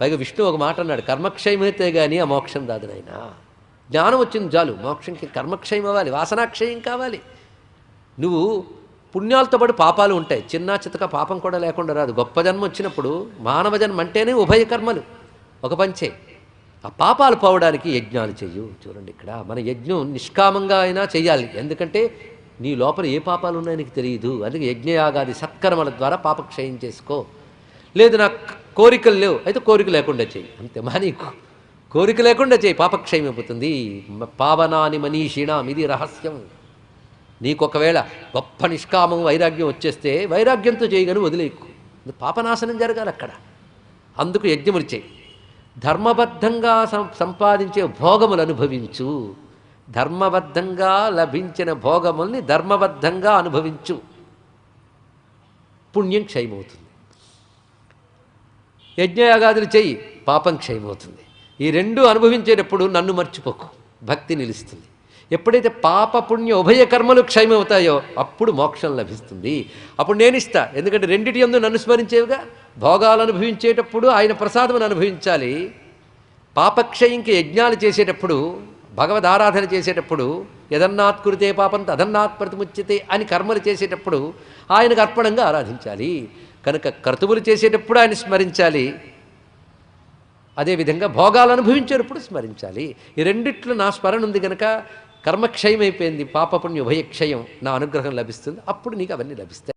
పైగా విష్ణు ఒక మాట అన్నాడు కర్మక్షయమైతే కానీ ఆ మోక్షం రాదు నాయనా. జ్ఞానం వచ్చింది చాలు మోక్షంకి కర్మక్షయం అవ్వాలి వాసనాక్షయం కావాలి. నువ్వు పుణ్యాలతో పాటు పాపాలు ఉంటాయి చిన్న చితక పాపం కూడా లేకుండా రాదు. గొప్ప జన్మ వచ్చినప్పుడు మానవ జన్మ అంటేనే ఉభయ కర్మలు ఒక పంచే. ఆ పాపాలు పోవడానికి యజ్ఞాలు చెయ్యు. చూడండి ఇక్కడ మన యజ్ఞం నిష్కామంగా అయినా చెయ్యాలి. ఎందుకంటే నీ లోపల ఏ పాపాలు ఉన్నాయో నీకు తెలియదు. అందుకే యజ్ఞయాగాది సత్కర్మల ద్వారా పాపక్షయం చేసుకో. లేదు నాకు కోరికలు లేవు. అయితే కోరిక లేకుండా చేయి. అంతే మా కోరిక లేకుండా చేయి. పాపక్షయం అయిపోతుంది. పావనాని మనీషిణాం. ఇది రహస్యం. నీకు ఒకవేళ గొప్ప నిష్కామం వైరాగ్యం వచ్చేస్తే వైరాగ్యంతో చేయగని వదిలేకు పాపనాశనం జరగాలి అక్కడ. అందుకు యజ్ఞములు చేయి. ధర్మబద్ధంగా సం- సంపాదించే భోగములు అనుభవించు. ధర్మబద్ధంగా లభించిన భోగముల్ని ధర్మబద్ధంగా అనుభవించు. పుణ్యం క్షయమవుతుంది. యజ్ఞయాగాదులు చెయ్యి పాపం క్షయమవుతుంది. ఈ రెండు అనుభవించేటప్పుడు నన్ను మర్చిపోకు. భక్తి నిలుస్తుంది. ఎప్పుడైతే పాప పుణ్య ఉభయ కర్మలు క్షయమవుతాయో అప్పుడు మోక్షం లభిస్తుంది. అప్పుడు నేను ఇస్తా ఎందుకంటే రెండిటి ఎందు నన్ను స్మరించేవిగా భోగాలు అనుభవించేటప్పుడు ఆయన ప్రసాదమును అనుభవించాలి. పాపక్షయంకి యజ్ఞాలు చేసేటప్పుడు భగవద్ ఆరాధన చేసేటప్పుడు యదన్నాత్ కురితే పాపం తదన్నాత్ ప్రతిముచ్యతే అని కర్మలు చేసేటప్పుడు ఆయనకు అర్పణంగా ఆరాధించాలి. కనుక క్రతువులు చేసేటప్పుడు ఆయన స్మరించాలి. అదేవిధంగా భోగాలు అనుభవించేటప్పుడు స్మరించాలి. ఈ రెండిట్లో నా స్మరణ ఉంది కనుక కర్మక్షయం అయిపోయింది పాపపుణ్య ఉభయక్షయం నా అనుగ్రహం లభిస్తుంది అప్పుడు నీకు అవన్నీ లభిస్తాయి.